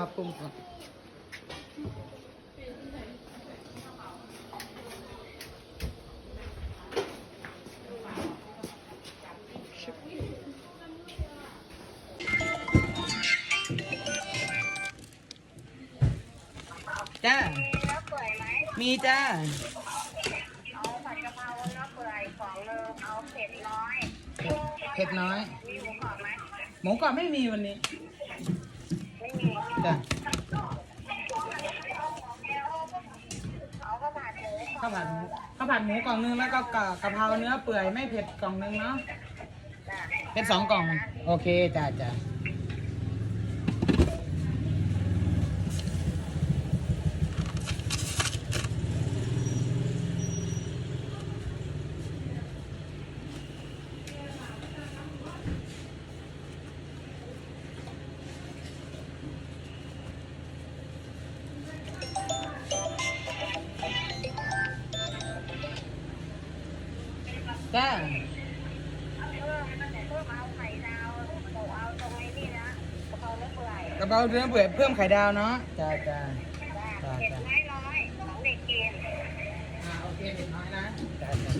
มาปรุงก่อนจ้า มีจ้า เอาผัดกะเพราเนื้อเปื่อยสองโลเอาเผ็ดน้อย เผ็ดน้อย มีหมูกรอบไหมหมูกรอบไม่มีวันนี้ จ้ะข้าวผัดหมูข้าวผัดหมูข้าวผัดหมูกล่องนึงแล้วก็กะกะเพราเนื้อเปื่อยไม่เผ็ดกล่องนึงเนาะเป็นสองกล่อง โอเคจ้ะจ้ะ จ้าเพิ่มเพิ่มเอาไข่ดาวโอ้เอาตรงนี้นี่นะกะเพราเนื้อเปื่อยกะเพราเนื้อเปื่อยเพิ่มไข่ดาวเนาะจ้าจ้าจ้ะเผ็ดน้อยน้อยๆของเด็กกินอ่าโอเคเผ็ดน้อยนะจ้าจ้า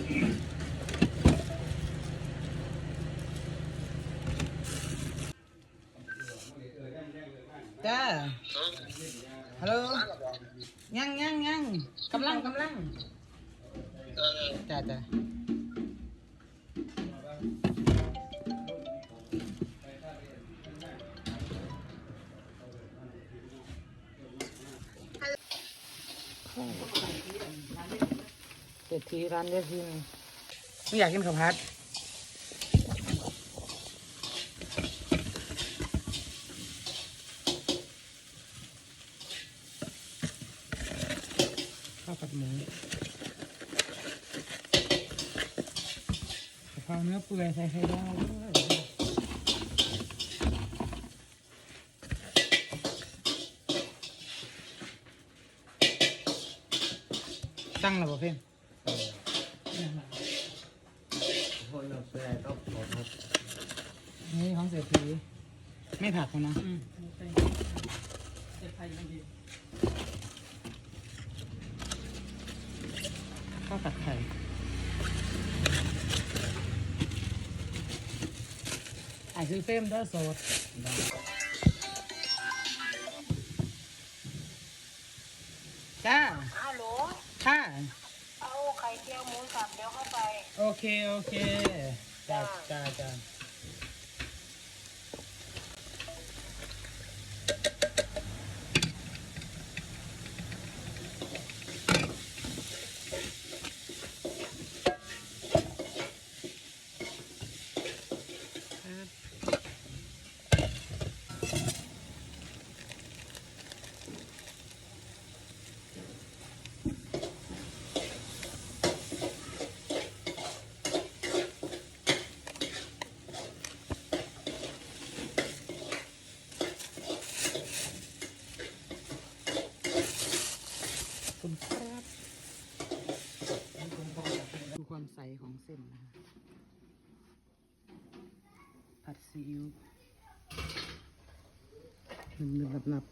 จ้าฮัลโหลยังยังยังกำลังกำลังจ้าจ้า เศรษฐีร้านเดซินไม่อยากกินข้าวผัดข้าวผัดหมูกะเพราเนื้อเปื่อยใส่ไข่ดาวด้วย ตั้งแล้วป่เพื่อนคนเราแปลก็ขอโทษนี่ของเศรษฐีไม่ผักแล้วนะข้าวผัดไข่ไอ้คือเฟรมเด้อสด ไข่เจียวหมูสับเดี๋ยวเข้าไป โอเค โอเคจ้าจ้าจ้าคุณครับดูความใสของเส้นนะฮะ ผัด